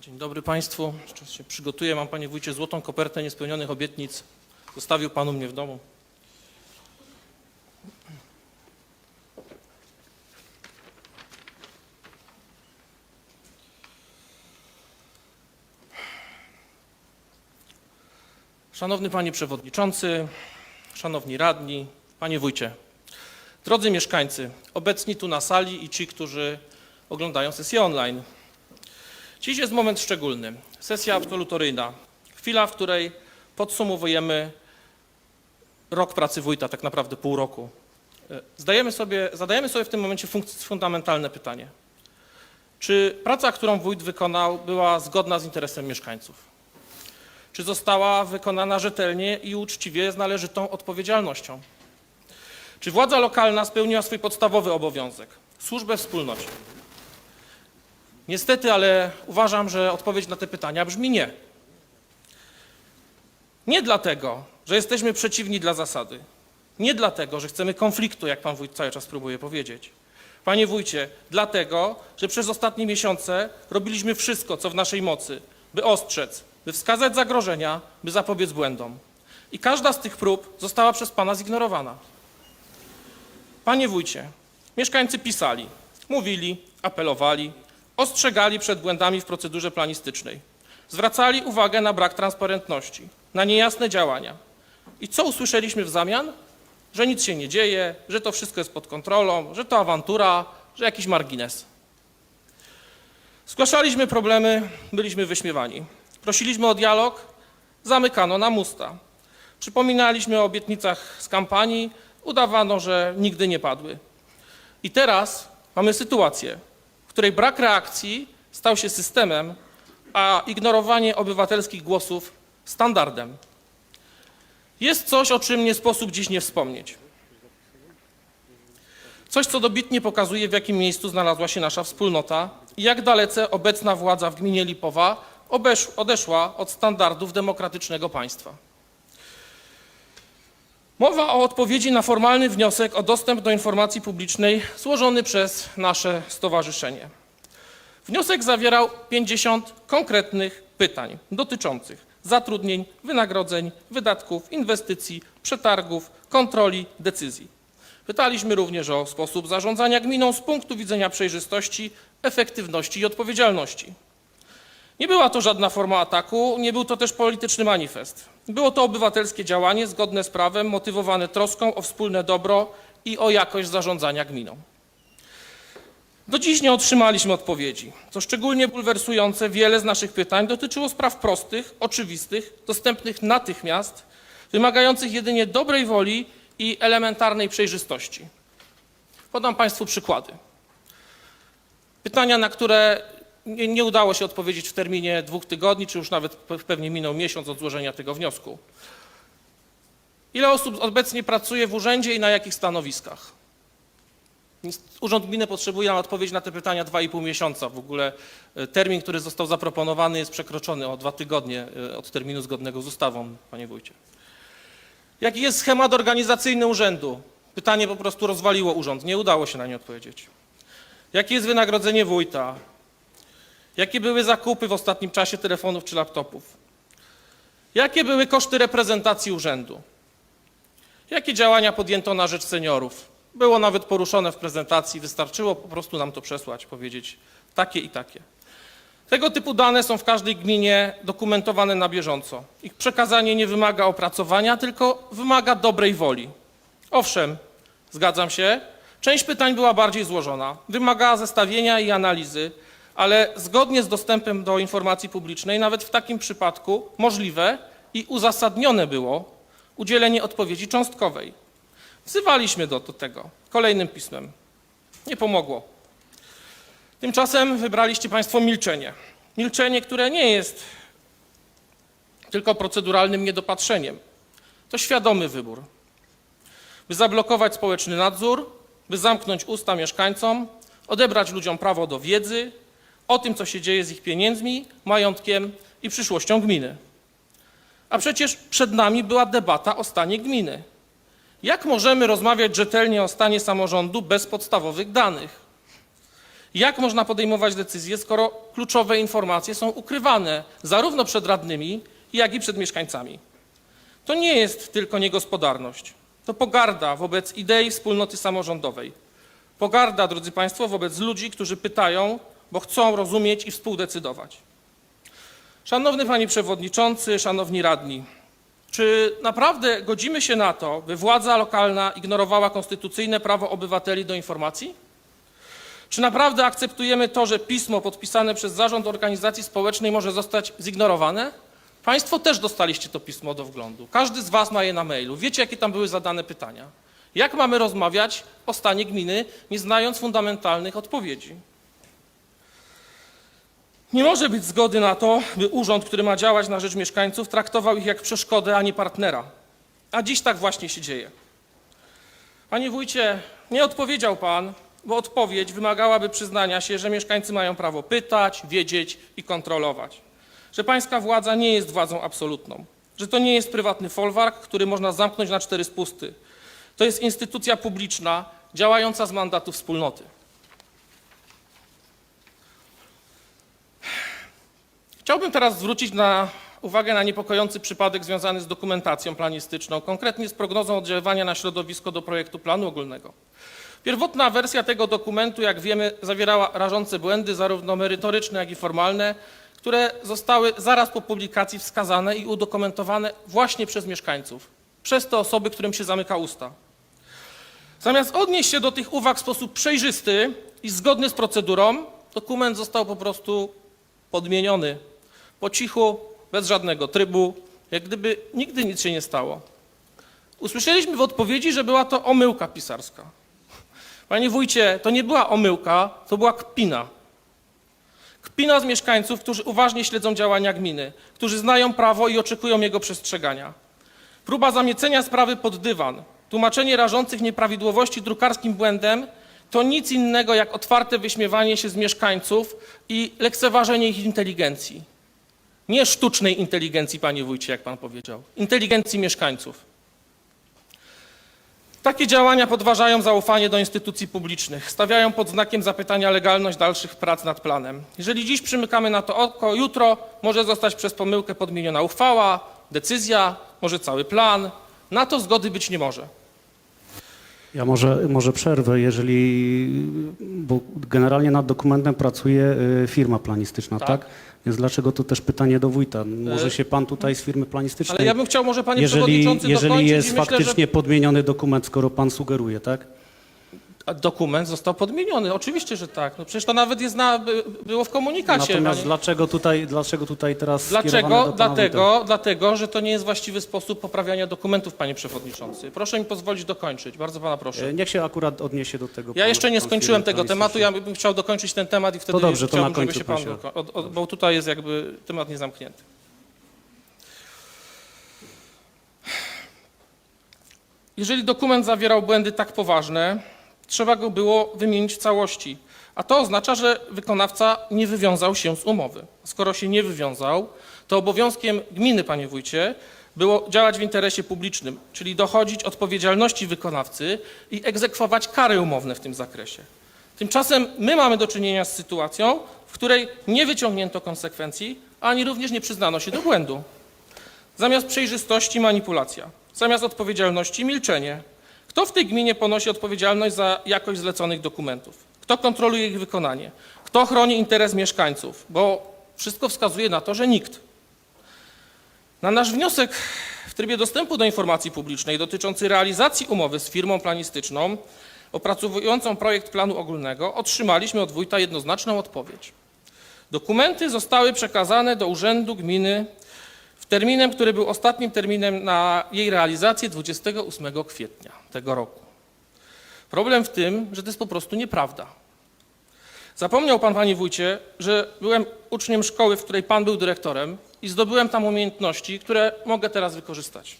Dzień dobry Państwu. Jeszcze się przygotuję. Mam Panie Wójcie złotą kopertę niespełnionych obietnic. Zostawił Pan u mnie w domu. Szanowny Panie Przewodniczący, Szanowni Radni, Panie Wójcie. Drodzy mieszkańcy, obecni tu na sali i ci, którzy oglądają sesję online. Dziś jest moment szczególny. Sesja absolutoryjna. Chwila, w której podsumowujemy rok pracy wójta, tak naprawdę pół roku. E, Zdajemy sobie, zadajemy sobie w tym momencie fundamentalne pytanie. Czy praca, którą wójt wykonał, była zgodna z interesem mieszkańców? Czy została wykonana rzetelnie i uczciwie z należytą odpowiedzialnością? Czy władza lokalna spełniła swój podstawowy obowiązek służbę wspólnocie? Niestety, ale uważam, że odpowiedź na te pytania brzmi nie. Nie dlatego, że jesteśmy przeciwni dla zasady. Nie dlatego, że chcemy konfliktu, jak pan wójt cały czas próbuje powiedzieć. Panie wójcie, dlatego, że przez ostatnie miesiące robiliśmy wszystko, co w naszej mocy, by ostrzec, by wskazać zagrożenia, by zapobiec błędom. I każda z tych prób została przez pana zignorowana. Panie wójcie, mieszkańcy pisali, mówili, apelowali, ostrzegali przed błędami w procedurze planistycznej. Zwracali uwagę na brak transparentności, na niejasne działania. I co usłyszeliśmy w zamian? Że nic się nie dzieje, że to wszystko jest pod kontrolą, że to awantura, że jakiś margines. Zgłaszaliśmy problemy, byliśmy wyśmiewani. Prosiliśmy o dialog, zamykano nam usta. Przypominaliśmy o obietnicach z kampanii, udawano, że nigdy nie padły. I teraz mamy sytuację, w której brak reakcji stał się systemem, a ignorowanie obywatelskich głosów standardem. Jest coś, o czym nie sposób dziś nie wspomnieć. Coś, co dobitnie pokazuje, w jakim miejscu znalazła się nasza wspólnota i jak dalece obecna władza w gminie Lipowa odeszła od standardów demokratycznego państwa. Mowa o odpowiedzi na formalny wniosek o dostęp do informacji publicznej złożony przez nasze stowarzyszenie. Wniosek zawierał 50 konkretnych pytań dotyczących zatrudnień, wynagrodzeń, wydatków, inwestycji, przetargów, kontroli, decyzji. Pytaliśmy również o sposób zarządzania gminą z punktu widzenia przejrzystości, efektywności i odpowiedzialności. Nie była to żadna forma ataku, nie był to też polityczny manifest. Było to obywatelskie działanie zgodne z prawem, motywowane troską o wspólne dobro i o jakość zarządzania gminą. Do dziś nie otrzymaliśmy odpowiedzi. Co szczególnie bulwersujące, wiele z naszych pytań dotyczyło spraw prostych, oczywistych, dostępnych natychmiast, wymagających jedynie dobrej woli i elementarnej przejrzystości. Podam Państwu przykłady. Pytania, na które nie, nie udało się odpowiedzieć w terminie dwóch tygodni, czy już nawet pe- pewnie minął miesiąc od złożenia tego wniosku. Ile osób obecnie pracuje w urzędzie i na jakich stanowiskach? Urząd Gminy potrzebuje na odpowiedź na te pytania 2,5 miesiąca. W ogóle e, termin, który został zaproponowany jest przekroczony o dwa tygodnie e, od terminu zgodnego z ustawą, panie wójcie. Jaki jest schemat organizacyjny urzędu? Pytanie po prostu rozwaliło urząd, nie udało się na nie odpowiedzieć. Jakie jest wynagrodzenie wójta? Jakie były zakupy w ostatnim czasie telefonów czy laptopów? Jakie były koszty reprezentacji urzędu? Jakie działania podjęto na rzecz seniorów? Było nawet poruszone w prezentacji, wystarczyło po prostu nam to przesłać, powiedzieć takie i takie. Tego typu dane są w każdej gminie dokumentowane na bieżąco. Ich przekazanie nie wymaga opracowania, tylko wymaga dobrej woli. Owszem, zgadzam się, część pytań była bardziej złożona, wymagała zestawienia i analizy, ale zgodnie z dostępem do informacji publicznej, nawet w takim przypadku możliwe i uzasadnione było udzielenie odpowiedzi cząstkowej. Wzywaliśmy do, do tego kolejnym pismem. Nie pomogło. Tymczasem wybraliście Państwo milczenie. Milczenie, które nie jest tylko proceduralnym niedopatrzeniem. To świadomy wybór. By zablokować społeczny nadzór, by zamknąć usta mieszkańcom, odebrać ludziom prawo do wiedzy o tym, co się dzieje z ich pieniędzmi, majątkiem i przyszłością gminy. A przecież przed nami była debata o stanie gminy. Jak możemy rozmawiać rzetelnie o stanie samorządu bez podstawowych danych? Jak można podejmować decyzje, skoro kluczowe informacje są ukrywane zarówno przed radnymi, jak i przed mieszkańcami? To nie jest tylko niegospodarność. To pogarda wobec idei wspólnoty samorządowej. Pogarda, drodzy Państwo, wobec ludzi, którzy pytają, bo chcą rozumieć i współdecydować. Szanowny Panie Przewodniczący, Szanowni Radni, czy naprawdę godzimy się na to, by władza lokalna ignorowała konstytucyjne prawo obywateli do informacji? Czy naprawdę akceptujemy to, że pismo podpisane przez zarząd organizacji społecznej może zostać zignorowane? Państwo też dostaliście to pismo do wglądu. Każdy z Was ma je na mailu. Wiecie, jakie tam były zadane pytania. Jak mamy rozmawiać o stanie gminy, nie znając fundamentalnych odpowiedzi? Nie może być zgody na to, by urząd, który ma działać na rzecz mieszkańców, traktował ich jak przeszkodę, a nie partnera. A dziś tak właśnie się dzieje. Panie wójcie, nie odpowiedział pan, bo odpowiedź wymagałaby przyznania się, że mieszkańcy mają prawo pytać, wiedzieć i kontrolować. Że pańska władza nie jest władzą absolutną. Że to nie jest prywatny folwark, który można zamknąć na cztery spusty. To jest instytucja publiczna działająca z mandatu wspólnoty. Chciałbym teraz zwrócić na uwagę na niepokojący przypadek związany z dokumentacją planistyczną, konkretnie z prognozą oddziaływania na środowisko do projektu planu ogólnego. Pierwotna wersja tego dokumentu, jak wiemy, zawierała rażące błędy, zarówno merytoryczne, jak i formalne, które zostały zaraz po publikacji wskazane i udokumentowane właśnie przez mieszkańców, przez te osoby, którym się zamyka usta. Zamiast odnieść się do tych uwag w sposób przejrzysty i zgodny z procedurą, dokument został po prostu podmieniony po cichu, bez żadnego trybu, jak gdyby nigdy nic się nie stało. Usłyszeliśmy w odpowiedzi, że była to omyłka pisarska. Panie wójcie, to nie była omyłka, to była kpina. Kpina z mieszkańców, którzy uważnie śledzą działania gminy, którzy znają prawo i oczekują jego przestrzegania. Próba zamiecenia sprawy pod dywan, tłumaczenie rażących nieprawidłowości drukarskim błędem to nic innego jak otwarte wyśmiewanie się z mieszkańców i lekceważenie ich inteligencji. Nie sztucznej inteligencji, panie wójcie, jak pan powiedział, inteligencji mieszkańców. Takie działania podważają zaufanie do instytucji publicznych, stawiają pod znakiem zapytania legalność dalszych prac nad planem. Jeżeli dziś przymykamy na to oko, jutro może zostać przez pomyłkę podmieniona uchwała, decyzja, może cały plan. Na to zgody być nie może. Ja może, może przerwę, jeżeli, bo generalnie nad dokumentem pracuje y, firma planistyczna, Tak. tak? Więc dlaczego to też pytanie do wójta? Może E, się pan tutaj z firmy planistycznej, Ale ja bym chciał może panie jeżeli, przewodniczący jeżeli jest myślę, faktycznie podmieniony dokument, skoro pan sugeruje, tak? Dokument został podmieniony. Oczywiście, że tak. No przecież to nawet jest na, by- było w komunikacie. Natomiast panie- dlaczego tutaj, dlaczego tutaj teraz Dlaczego? do Dlatego, dlatego, że to nie jest właściwy sposób poprawiania dokumentów, panie przewodniczący. Proszę mi pozwolić dokończyć. Bardzo pana proszę. E, Niech się akurat odniesie do tego. Ja jeszcze nie skończyłem tego tematu, ja bym chciał dokończyć ten temat i wtedy dobrze, to na chciałbym, żeby końcu się pan, doko- od, od, bo tutaj jest jakby temat niezamknięty. Jeżeli dokument zawierał błędy tak poważne, trzeba go było wymienić w całości. A to oznacza, że wykonawca nie wywiązał się z umowy. Skoro się nie wywiązał, to obowiązkiem gminy, panie wójcie, było działać w interesie publicznym, czyli dochodzić odpowiedzialności wykonawcy i egzekwować kary umowne w tym zakresie. Tymczasem my mamy do czynienia z sytuacją, w której nie wyciągnięto konsekwencji, ani również nie przyznano się do błędu. Zamiast przejrzystości manipulacja, zamiast odpowiedzialności milczenie. Kto w tej gminie ponosi odpowiedzialność za jakość zleconych dokumentów? Kto kontroluje ich wykonanie? Kto chroni interes mieszkańców? Bo wszystko wskazuje na to, że nikt. Na nasz wniosek w trybie dostępu do informacji publicznej dotyczący realizacji umowy z firmą planistyczną opracowującą projekt planu ogólnego otrzymaliśmy od wójta jednoznaczną odpowiedź. Dokumenty zostały przekazane do Urzędu Gminy terminem, który był ostatnim terminem na jej realizację 28 kwietnia tego roku. Problem w tym, że to jest po prostu nieprawda. Zapomniał pan, panie wójcie, że byłem uczniem szkoły, w której pan był dyrektorem i zdobyłem tam umiejętności, które mogę teraz wykorzystać.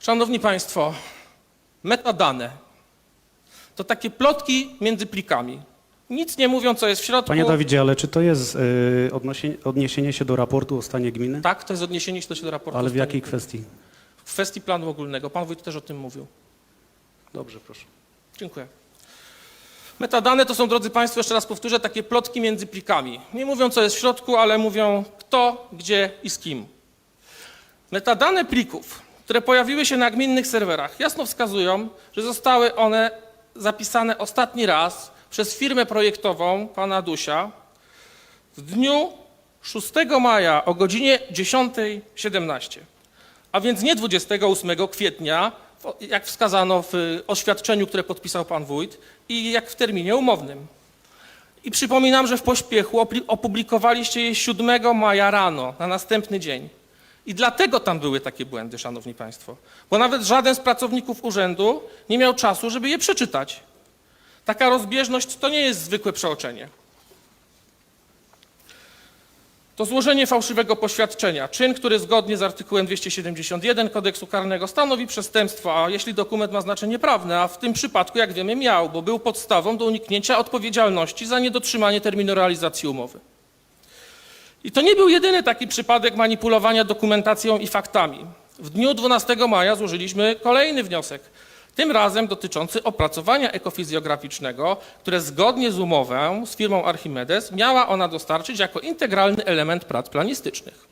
Szanowni Państwo, metadane to takie plotki między plikami. Nic nie mówią, co jest w środku. Panie Dawidzie, ale czy to jest y, odnosie, odniesienie się do raportu o stanie gminy? Tak, to jest odniesienie się do raportu. Ale w jakiej kwestii? W kwestii planu ogólnego. Pan wójt też o tym mówił. Dobrze, proszę. Dziękuję. Metadane to są, drodzy Państwo, jeszcze raz powtórzę, takie plotki między plikami. Nie mówią, co jest w środku, ale mówią kto, gdzie i z kim. Metadane plików, które pojawiły się na gminnych serwerach, jasno wskazują, że zostały one zapisane ostatni raz przez firmę projektową pana Dusia w dniu 6 maja o godzinie 10.17, a więc nie 28 kwietnia, jak wskazano w y, oświadczeniu, które podpisał pan wójt i jak w terminie umownym. I przypominam, że w pośpiechu opublikowaliście je 7 maja rano, na następny dzień. I dlatego tam były takie błędy, szanowni państwo. Bo nawet żaden z pracowników urzędu nie miał czasu, żeby je przeczytać. Taka rozbieżność to nie jest zwykłe przeoczenie. To złożenie fałszywego poświadczenia, czyn, który zgodnie z artykułem 271 kodeksu karnego stanowi przestępstwo, a jeśli dokument ma znaczenie prawne, a w tym przypadku, jak wiemy, miał, bo był podstawą do uniknięcia odpowiedzialności za niedotrzymanie terminu realizacji umowy. I to nie był jedyny taki przypadek manipulowania dokumentacją i faktami. W dniu 12 maja złożyliśmy kolejny wniosek, tym razem dotyczący opracowania ekofizjograficznego, które zgodnie z umową z firmą Archimedes miała ona dostarczyć jako integralny element prac planistycznych.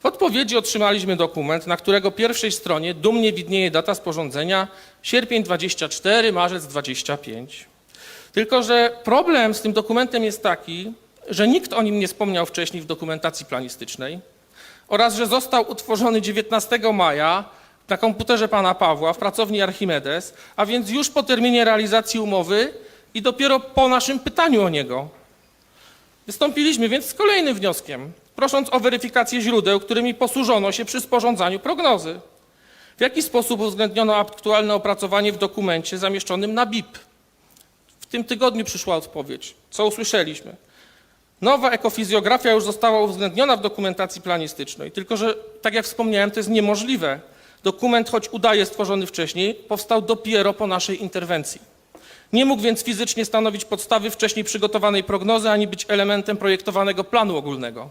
W odpowiedzi otrzymaliśmy dokument, na którego pierwszej stronie dumnie widnieje data sporządzenia sierpień 24, marzec 25. Tylko, że problem z tym dokumentem jest taki, że nikt o nim nie wspomniał wcześniej w dokumentacji planistycznej oraz, że został utworzony 19 maja na komputerze pana Pawła w pracowni Archimedes, a więc już po terminie realizacji umowy i dopiero po naszym pytaniu o niego. Wystąpiliśmy więc z kolejnym wnioskiem, prosząc o weryfikację źródeł, którymi posłużono się przy sporządzaniu prognozy. W jaki sposób uwzględniono aktualne opracowanie w dokumencie zamieszczonym na BIP? W tym tygodniu przyszła odpowiedź. Co usłyszeliśmy? Nowa ekofizjografia już została uwzględniona w dokumentacji planistycznej, tylko że, tak jak wspomniałem, to jest niemożliwe. Dokument, choć udaje stworzony wcześniej, powstał dopiero po naszej interwencji. Nie mógł więc fizycznie stanowić podstawy wcześniej przygotowanej prognozy, ani być elementem projektowanego planu ogólnego.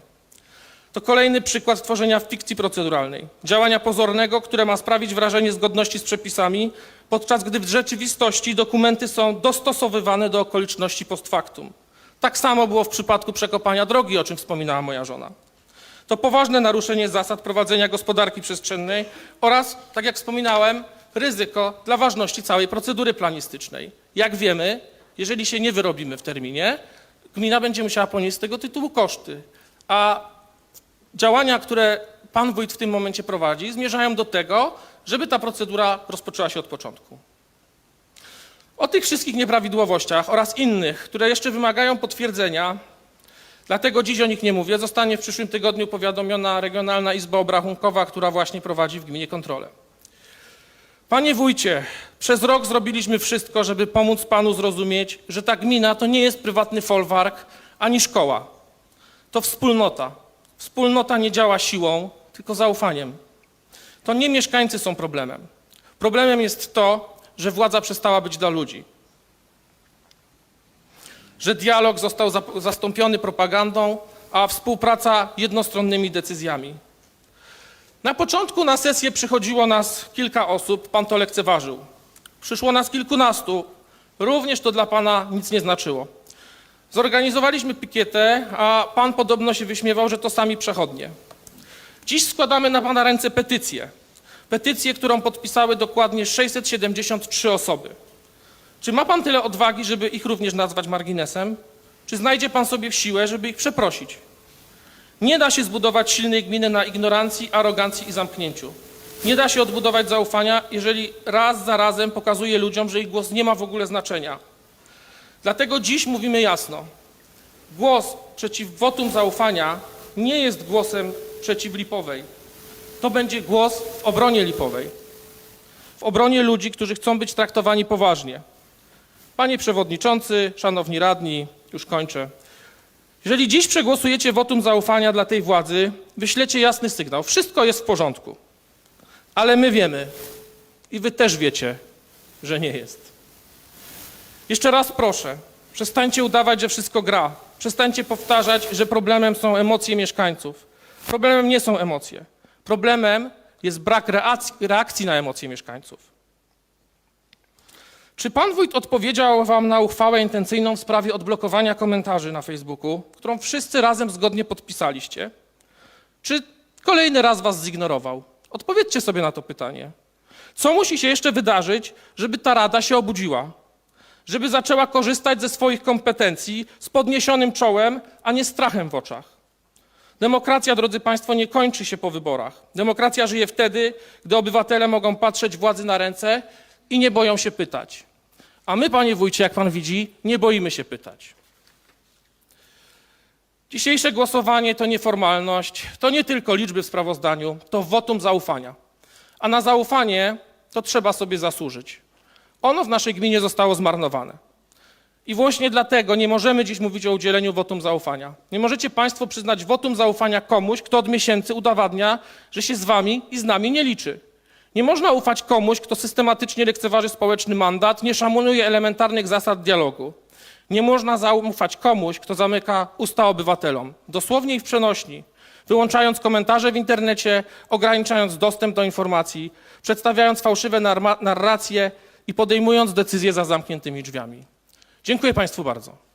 To kolejny przykład tworzenia fikcji proceduralnej, działania pozornego, które ma sprawić wrażenie zgodności z przepisami, podczas gdy w rzeczywistości dokumenty są dostosowywane do okoliczności post factum. Tak samo było w przypadku przekopania drogi, o czym wspominała moja żona. To poważne naruszenie zasad prowadzenia gospodarki przestrzennej oraz, tak jak wspominałem, ryzyko dla ważności całej procedury planistycznej. Jak wiemy, jeżeli się nie wyrobimy w terminie, gmina będzie musiała ponieść z tego tytułu koszty, a działania, które pan wójt w tym momencie prowadzi, zmierzają do tego, żeby ta procedura rozpoczęła się od początku. O tych wszystkich nieprawidłowościach oraz innych, które jeszcze wymagają potwierdzenia, dlatego dziś o nich nie mówię, zostanie w przyszłym tygodniu powiadomiona Regionalna Izba Obrachunkowa, która właśnie prowadzi w gminie kontrolę. Panie wójcie, przez rok zrobiliśmy wszystko, żeby pomóc panu zrozumieć, że ta gmina to nie jest prywatny folwark ani szkoła. To wspólnota. Wspólnota nie działa siłą, tylko zaufaniem. To nie mieszkańcy są problemem. Problemem jest to, że władza przestała być dla ludzi. Że dialog został zastąpiony propagandą, a współpraca jednostronnymi decyzjami. Na początku na sesję przychodziło nas kilka osób, pan to lekceważył. Przyszło nas kilkunastu, również to dla pana nic nie znaczyło. Zorganizowaliśmy pikietę, a pan podobno się wyśmiewał, że to sami przechodnie. Dziś składamy na pana ręce petycję. Petycję, którą podpisały dokładnie 673 osoby. Czy ma pan tyle odwagi, żeby ich również nazwać marginesem? Czy znajdzie pan sobie siłę, żeby ich przeprosić? Nie da się zbudować silnej gminy na ignorancji, arogancji i zamknięciu. Nie da się odbudować zaufania, jeżeli raz za razem pokazuje ludziom, że ich głos nie ma w ogóle znaczenia. Dlatego dziś mówimy jasno. Głos przeciw wotum zaufania nie jest głosem przeciw Lipowej. To będzie głos w obronie Lipowej. W obronie ludzi, którzy chcą być traktowani poważnie. Panie Przewodniczący, Szanowni Radni, już kończę. Jeżeli dziś przegłosujecie wotum zaufania dla tej władzy, wyślecie jasny sygnał. Wszystko jest w porządku. Ale my wiemy i wy też wiecie, że nie jest. Jeszcze raz proszę, przestańcie udawać, że wszystko gra. Przestańcie powtarzać, że problemem są emocje mieszkańców. Problemem nie są emocje. Problemem jest brak reakcji, na emocje mieszkańców. Czy pan wójt odpowiedział wam na uchwałę intencyjną w sprawie odblokowania komentarzy na Facebooku, którą wszyscy razem zgodnie podpisaliście? Czy kolejny raz was zignorował? Odpowiedzcie sobie na to pytanie. Co musi się jeszcze wydarzyć, żeby ta rada się obudziła? Żeby zaczęła korzystać ze swoich kompetencji z podniesionym czołem, a nie strachem w oczach? Demokracja, drodzy Państwo, nie kończy się po wyborach. Demokracja żyje wtedy, gdy obywatele mogą patrzeć władzy na ręce i nie boją się pytać. A my, panie wójcie, jak pan widzi, nie boimy się pytać. Dzisiejsze głosowanie to nieformalność, to nie tylko liczby w sprawozdaniu, to wotum zaufania. A na zaufanie to trzeba sobie zasłużyć. Ono w naszej gminie zostało zmarnowane. I właśnie dlatego nie możemy dziś mówić o udzieleniu wotum zaufania. Nie możecie Państwo przyznać wotum zaufania komuś, kto od miesięcy udowadnia, że się z Wami i z nami nie liczy. Nie można ufać komuś, kto systematycznie lekceważy społeczny mandat, nie szanuje elementarnych zasad dialogu. Nie można zaufać komuś, kto zamyka usta obywatelom, dosłownie i w przenośni, wyłączając komentarze w internecie, ograniczając dostęp do informacji, przedstawiając fałszywe narracje i podejmując decyzje za zamkniętymi drzwiami. Dziękuję Państwu bardzo.